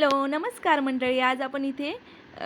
Hello नमस्कार मंडळी. आज आपण इथे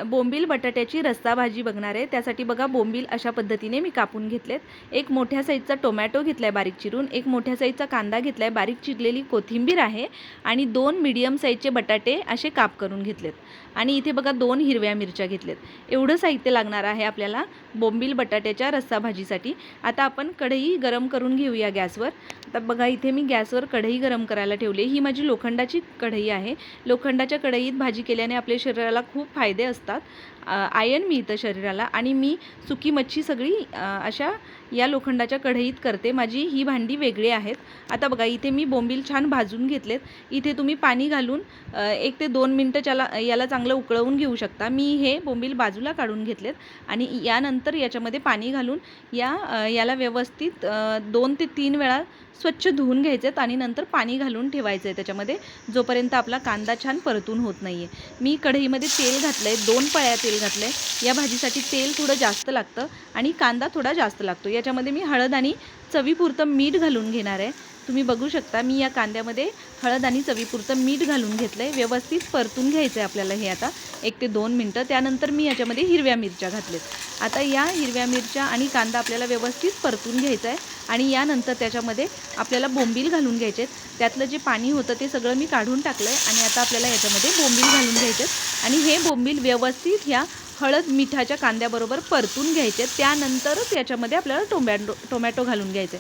बोंबील बटाट्याची रस्सा भाजी बघणार आहे. त्यासाठी बघा बोंबील अशा पद्धतीने मी कापून घेतलेत. एक मोठ्या साईजचा टोमॅटो घेतला आहे बारीक चिरून. एक मोठ्या साईजचा कांदा घेतला आहे बारीक चिरलेली कोथिंबीर आहे आणि दोन मिडियम साईजचे बटाटे असे काप करून घेतलेत. आणि इथे बघा दोन हिरव्या मिरच्या घेतलेत. एवढं साहित्य लागणार आहे आपल्याला बोंबील बटाट्याच्या रस्सा भाजीसाठी. आता आपण कढई गरम करून घेऊया गॅसवर. आता बघा इथे मी गॅसवर कढई गरम करायला ठेवली. ही माझी लोखंडाची कढई आहे. लोखंडाच्या कढईत भाजी केल्याने आपल्या शरीराला खूप फायदे असतात. असतात आयन मिळतं शरीराला आणि मी सुकी मच्छी सगळी अशा या लोखंडाच्या कढईत करते. माझी ही भांडी वेगळी आहेत. आता बघा इथे मी बोंबील छान भाजून घेतलेत. इथे तुम्ही पाणी घालून एक ते दोन मिनटं त्याला याला चांगलं उकळवून घेऊ शकता. मी हे बोंबील बाजूला काढून घेतलेत आणि यानंतर याच्यामध्ये पाणी घालून या याला व्यवस्थित दोन ते तीन वेळा स्वच्छ धुवून घ्यायचेत आणि नंतर पाणी घालून ठेवायचं आहे त्याच्यामध्ये जोपर्यंत आपला कांदा छान परतून होत नाही आहे मी कढईमध्ये तेल घातलं आहे दोन पळ्या तेल घातलं आहे या भाजीसाठी तेल थोडं जास्त लागतं आणि कांदा थोडा जास्त लागतो. याच्यामध्ये मी हळद आणि चवीपुरतं मीठ घालून घेणार आहे. तुम्ही बघू शकता मी या कांद्यामध्ये हळद आणि चवीपुरतं मीठ घालून घेतलं आहे व्यवस्थित परतून घ्यायचं आहे आपल्याला हे आता एक ते दोन मिनटं. त्यानंतर मी याच्यामध्ये हिरव्या मिरच्या घातलेत. आता या हिरव्या मिरच्या आणि कांदा आपल्याला व्यवस्थित परतून घ्यायचा आहे आणि यानंतर त्याच्यामध्ये आपल्याला बोंबील घालून घ्यायचे आहेत त्यातलं जे पाणी होतं ते सगळं मी काढून टाकलं आहे आणि आता आपल्याला याच्यामध्ये बोंबील घालून घ्यायचे आहेत आणि हे बोंबील व्यवस्थित ह्या हळद मिठाच्या कांद्याबरोबर परतून घ्यायचे त्यानंतरच याच्यामध्ये आपल्याला टोमॅटो टोमॅटो घालून घ्यायचे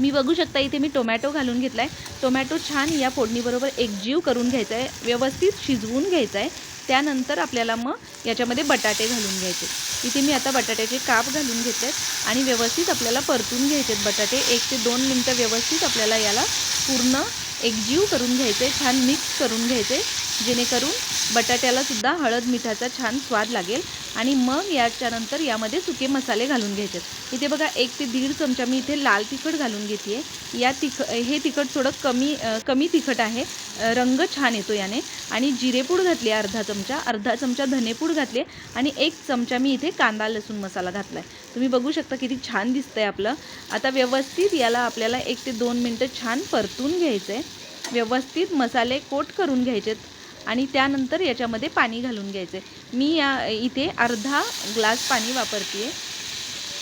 तुम्ही बघू शकता इथे मी टोमॅटो घालून घेतला आहे टोमॅटो छान या फोडणीबरोबर एकजीव करून घ्यायचा आहे व्यवस्थित शिजवून घ्यायचा आहे त्यानंतर आपल्याला मग याच्यामध्ये बटाटे घालून घ्यायचे. इथे मी आता बटाट्याचे काप घालून घेतलेत आणि व्यवस्थित आपल्याला परतून घ्यायचे बटाटे. एक ते दोन मिनटं व्यवस्थित आपल्याला याला पूर्ण एकजीव करून घ्यायचे छान मिक्स करून घ्यायचे जेणेकरून बटाट्यालासुद्धा हळद मिठाचा छान स्वाद लागेल. आणि मग याच्यानंतर यामध्ये सुके मसाले घालून घ्यायचे इथे बघा एक ते दीड चमचा मी इथे लाल तिखट घालून घेते या तिख हे तिखट थोडं कमी कमी तिखट आहे. रंग छान येतो याने. आणि जिरेपूड घातली अर्धा चमचा अर्धा चमचा धनेपूड घातले आणि एक चमचा मी इथे कांदा लसूण मसाला घातला आहे तुम्ही बघू शकता किती छान दिसतं आहे आपलं. आता व्यवस्थित याला आपल्याला एक ते दोन मिनटं छान परतून घ्यायचं आहे व्यवस्थित मसाले कोट करून घ्यायचेत. आणि त्यानंतर याच्यामध्ये पाणी घालून घ्यायचं आहे मी या इथे अर्धा ग्लास पाणी वापरते आहे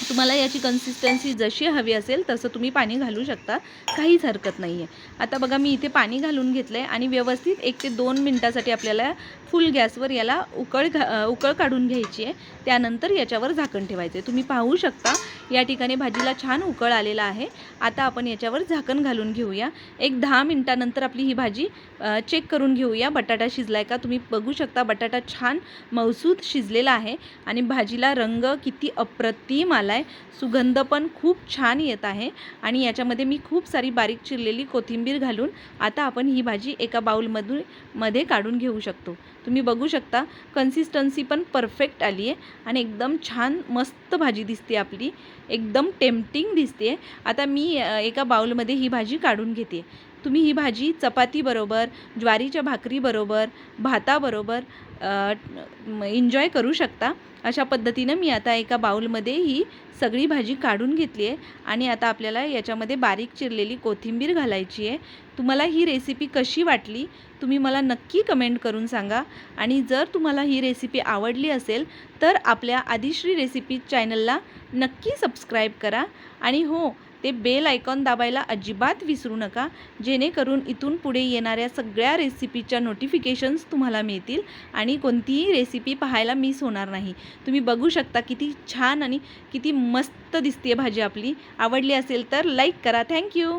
तुम्हाला याची कन्सिस्टन्सी जशी हवी असेल तसं तुम्ही पाणी घालू शकता. काहीच हरकत नाही आहे आता बघा मी इथे पाणी घालून घेतलं आहे आणि व्यवस्थित एक ते दोन मिनटासाठी आपल्याला फुल गॅसवर याला उकळ घा उकळ काढून घ्यायची आहे. त्यानंतर याच्यावर झाकण ठेवायचं आहे तुम्ही पाहू शकता या ठिकाणी भाजीला छान उकळ आलेला आहे. आता आपण याच्यावर झाकण घालून घेऊया. एक दहा मिनटानंतर आपली ही भाजी चेक करून घेऊया. बटाटा शिजलाय का? तुम्ही बघू शकता बटाटा छान मौसूद शिजलेला आहे. आणि भाजीला रंग किती अप्रतिम आला आहे सुगंध पण खूप छान येत आहे. आणि याच्यामध्ये मी खूप सारी बारीक चिरलेली कोथिंबीर घालून आता आपण ही भाजी एका बाउलमधून मध्ये काढून घेऊ शकतो. तुम्ही बघू शकता कन्सिस्टन्सी पण परफेक्ट आली आहे. आणि एकदम छान मस्त भाजी दिसते आपली. एकदम टेम्पटिंग दिसते. आता मी एका बाउलमध्ये ही भाजी काढून घेते. तुम्ही ही भाजी चपातीबरोबर ज्वारीच्या भाकरीबरोबर भाताबरोबर एन्जॉय करू शकता. अशा पद्धतीनं मी आता एका बाऊलमध्ये ही सगळी भाजी काढून घेतली आहे आणि आता आपल्याला याच्यामध्ये बारीक चिरलेली कोथिंबीर घालायची आहे. तुम्हाला ही रेसिपी कशी वाटली तुम्ही मला नक्की कमेंट करून सांगा. आणि जर तुम्हाला ही रेसिपी आवडली असेल तर आपल्या आदिश्री रेसिपी चॅनलला नक्की सबस्क्राईब करा. आणि हो ते बेल आयकॉन दाबायला अजिबात विसरू नका. जेणेकरून इथून पुढे येणाऱ्या सगळ्या रेसिपीच्या नोटिफिकेशन्स तुम्हाला मिळतील आणि कोणतीही रेसिपी पाहायला मिस होणार नाही. तुम्ही बघू शकता किती छान आणि किती मस्त दिसते भाजी आपली. आवडली असेल तर लाईक करा. थँक्यू